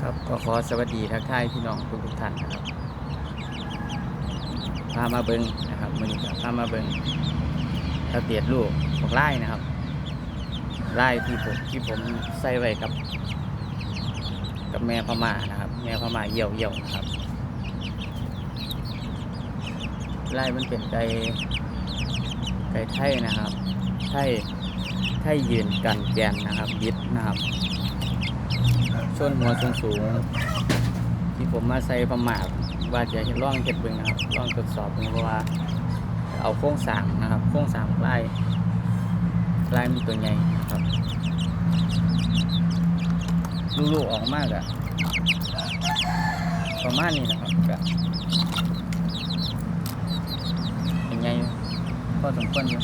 ครับก็ขอสวัสดีทักทายพี่น้องทุกทุกท่านนะครับพามาเบิงนะครับมือนี้พามาเบิงกระเตียดลูกของไล่นะครับไล่ที่ผมที่ผมใส่ไว้กับ กับแม่พม่านะครับ แม่พม่าเหี่ยวเหี่ยวนะครับไล่มันเป็นไก่ไก่ไทยนะครับไทยไทยยืนกันแกนนะครับยิดนะครับ ส้นหัวสูงสูงที่ผมมาใส่ประมาทว่าจะเห็นร่องเห็ดเบิ่งนะครับร่องทดสอบเเพราะว่า เอาโค้งสางนะครับโค้งสางลายลายมันตัวใหญ่นะครับลูกๆออกมากอะประมาณนี้นะครับก็เป็นไงพอสมควรอยู่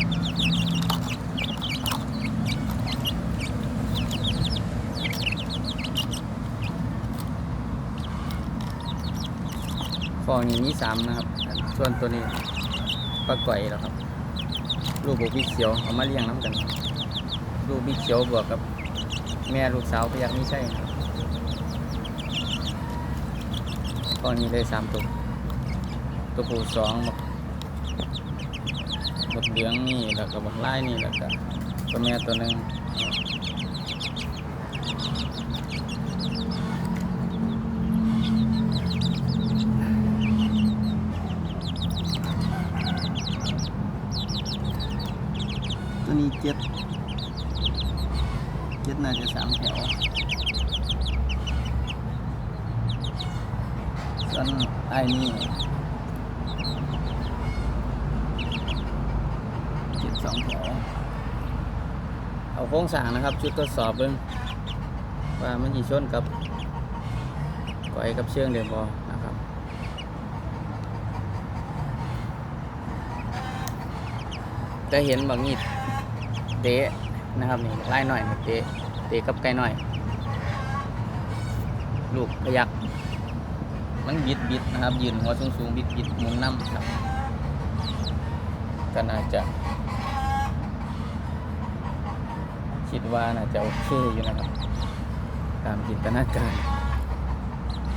ฟองนี้มีสามนะครับ ส่วนตัวนี้ปลาก่อยแล้วครับ ลูกบุกบิ๊กเขียวเอามาเลี้ยงน้ำกัน ลูกบิ๊กเขียวบวกกับ แม่ลูกสาวพยักไม่ใช่ครับฟองนี้ได้สามตัว ตัวผู้สองบักเหลืองนี่แล้วก็บักไล่นี่แล้วก็ตัวแม่ตัวหนึ่ง ตัวนี้เจ็ดเจ็ดน่าจะสามแถวส่วนไอ้นี่เจ็ดสองแถว เอาโค้งสร้างนะครับ ชุดทดสอบเบิ้งว่ามันจีชนกับก้อยกับเชื่องเดียวบอนะครับจะเห็นบางนีด เตะนะครับนี่ไล่หน่อยเตะเตะกับไก่หน่อย ลูกพยักมันบิดบิดนะครับ ยืนหัวสูงสูงบิดบิดหมุนน้ำครับก็น่าจะ คิดว่าน่าจะโอเคอยู่นะครับ ตามจินตนาการ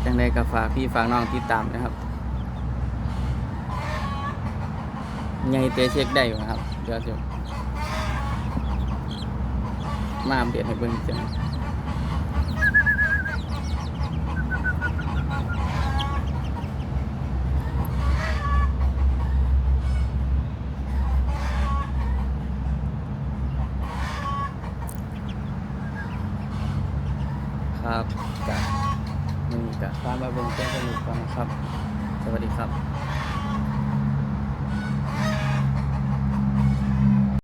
จังใดก็ฝากพี่ฝากน้องติดตามนะครับใหญ่เตะเช็คได้อยู่นะครับเดี๋ยวจะ มาอัปเดตให้เบิ่งจังครับกับนี่กับพามาเบิ่งแจ้งสนุกก่อนนะครับ สวัสดีครับ